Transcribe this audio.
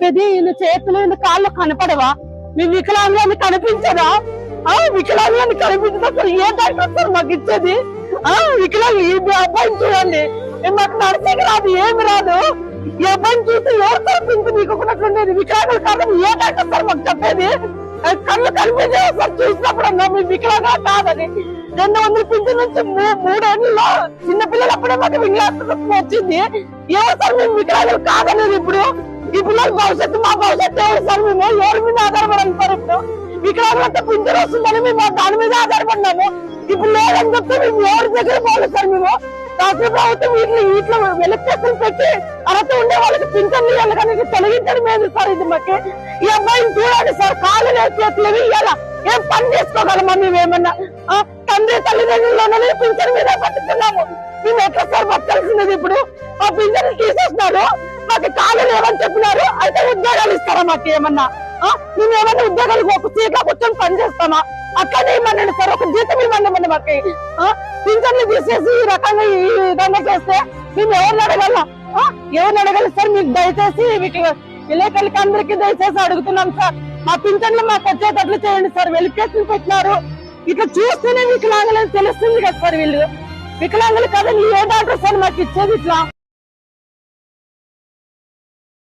చెప్పేది ఈయన చేతులు ఈయన కాళ్ళు కనపడవా? మీ వికలాంగులని కనిపించదా? ఆ వికలాంగులని కనిపించదు అసలు ఏ డాక్టర్ సార్ మాకు ఇచ్చేది? ఆ వికలాంగు ఈ అబ్బాయిని చూడండి. మాకు నడిచేకి రాదు ఏమి రాదు. ఈ అబ్బాయిని చూసి ఎవరు సార్ నీకు ఒకటి వికలాంగులు కాదని ఏ డాక్టర్ సార్ మాకు చెప్పేది? కళ్ళు కనిపించే సార్ చూసినప్పుడు అన్నా మీ వికలాంగా కాదని. రెండు వందల పింఛన్ నుంచి మూడేళ్ళలో చిన్నపిల్లలు చిన్న పిల్లలు అప్పుడే మాకు వికలాంగత్వం వచ్చింది. ఎవరు సార్ మేము వికలాంగులు కాదనేది పిల్లల భవిష్యత్తు మా భవిష్యత్తు ఎవరు సార్? మేము ఎవరి మీద ఆధారపడాలి సార్ ఇప్పుడు వికలాంగులంతా పింఛన్ వస్తుందని మేము దాని మీద ఆధారపడినాము. ఇప్పుడు లేదని చెప్తే మేము ఎవరి దగ్గర పోలేదు సార్ మేము? రాష్ట్ర ప్రభుత్వం వీటిని వీటిలో వెలుక్కేసులు పెట్టి అర్హత ఉండే వాళ్ళకి పింఛన్లు ఇవ్వాలి కానీ తొలగించడం ఏంది సార్ ఇది మాకు. ఈ అబ్బాయిని చూడండి సార్ కాళ్ళు లేదు చేతులు ఇవ్వాలా? ఏం పని చేసుకోగలమా మేమేమన్నా తండ్రి తల్లిదండ్రులు పింఛన్ మీద బతుకుతున్నాము. మేము ఎట్లా సార్ బతకాల్సినది ఇప్పుడు? ఆ పింఛన్కి చెప్పినారు? అయితే ఉద్యోగాలు ఇస్తారా మాకు ఏమన్నా? ఆ, మేము ఏమన్నా ఉద్యోగాలు ఒక సీట్లో కూర్చొని పని చేస్తామా? అట్లనే సార్ ఒక జీతం ఇవ్వండి మాకు. ఆ, పింఛన్లు తీసేసి ఈ రకంగా ఈ విధంగా చేస్తే మేము ఎవరిని అడగల? ఆ, ఎవరిని అడగాలి సార్? మీకు దయచేసి మీకు విలేకరులకి అందరికీ దయచేసి అడుగుతున్నాం సార్. మా పింఛన్లు మాకు వచ్చేటట్లు చేయండి సార్. వెలికేసులు పెట్టినారు. ఇట్లా చూస్తేనే వికలాంగులని తెలుస్తుంది కదా సార్ వీళ్ళు. వికలాంగులు కదా ఏ డాక్టర్ సార్ మాకు ఇచ్చేది ఇట్లా?